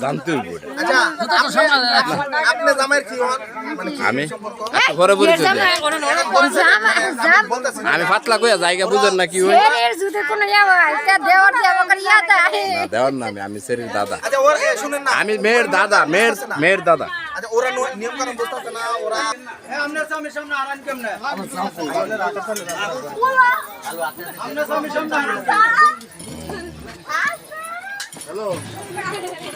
জানতে হইব। আচ্ছা কি হন? মানে আমি? ঘরে আমি পাতলা কইয়া জায়গা বুঝেন না কি হই। দেওয়ার দেওয়া করে ইয়াতে না দেওয়ার না আমি আমি সেরির দাদা। আচ্ছা ওরা এ, শুনেন না। আমি মেয়ের দাদা মেয়ের মেয়ের দাদা। আচ্ছা ওরা নো- নিয়ম কানুন বুঝতেছে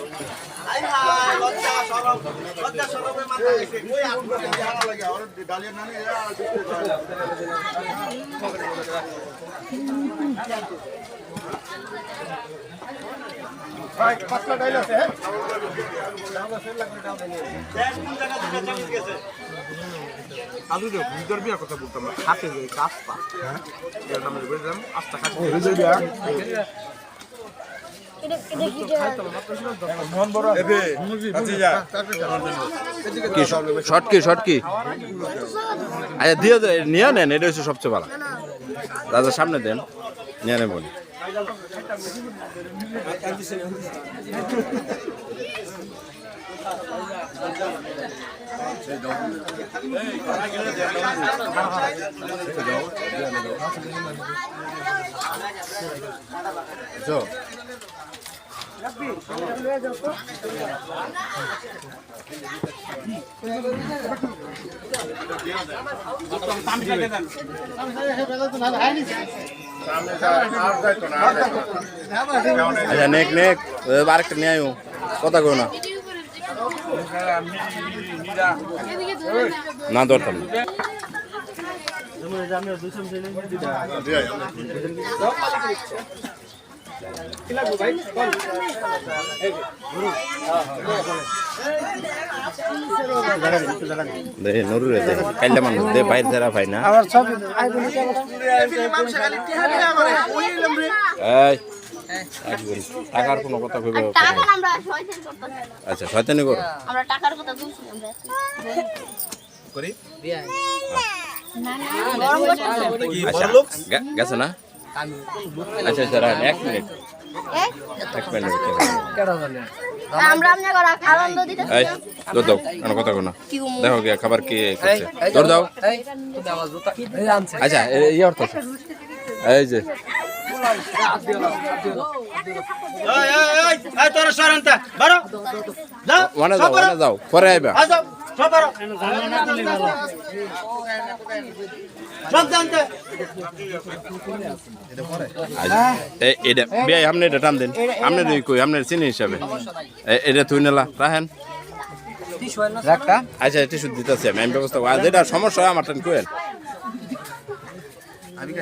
না ওরা লজ্জা সরব লজ্জা সরবের মাথা গেছে কই আটকে হারা লাগে। ওর ডালিয়া নানি আলু দেব ভিতর বিয়ার কথা বলতাম না হাতে যে কাজটা হ্যাঁ? আমরা বুঝলাম আস্তা কাজ কি শর্ট কি শর্ট কি আচ্ছা দিয়ে দে নিয়ে নেন এটা হচ্ছে সবচেয়ে ভালো। দাদা সামনে দেন নিয়ে So. আচ্ছা নেক নেক। আরেকটা নিয়ে আয়ো। কথা কো না। না দরকার না। দে নুরু রে দে কাইলা মানুষ দে বাইর যারা ভাই না মানুষ এই একদম টাকার কোনো কথা কইবে টাকা আমরা শয়তান করতেছি আচ্ছা শয়তানি করো আমরা টাকার কথা বলছি আমরা করি গরম করতেছে কি আচ্ছা বড় গেছে না আচ্ছা আচ্ছা রাখ, এক মিনিট। এক? মিনিট আমরা আপনাকে আনন্দ দিতেছি এই দৌড় দাও কোনো কথা দেখো গে খাবার কি করছে। দৌড় দাও। আচ্ছা এই অর্থ এই যে। তোরা সরান্তা বারো। যাও পরে আইবা। যাও। এটা বিয়াই আপনি এটা টান দিন। আপনি দুই কই আপনার চিনি হিসাবে। এ- এটা তুই নিলা রাহেন আচ্ছা এটা শুধু দিতেছি আমি আমি ব্যবস্থা। আর যেটা সমস্যা হয় আমার টান কোয়েল আমি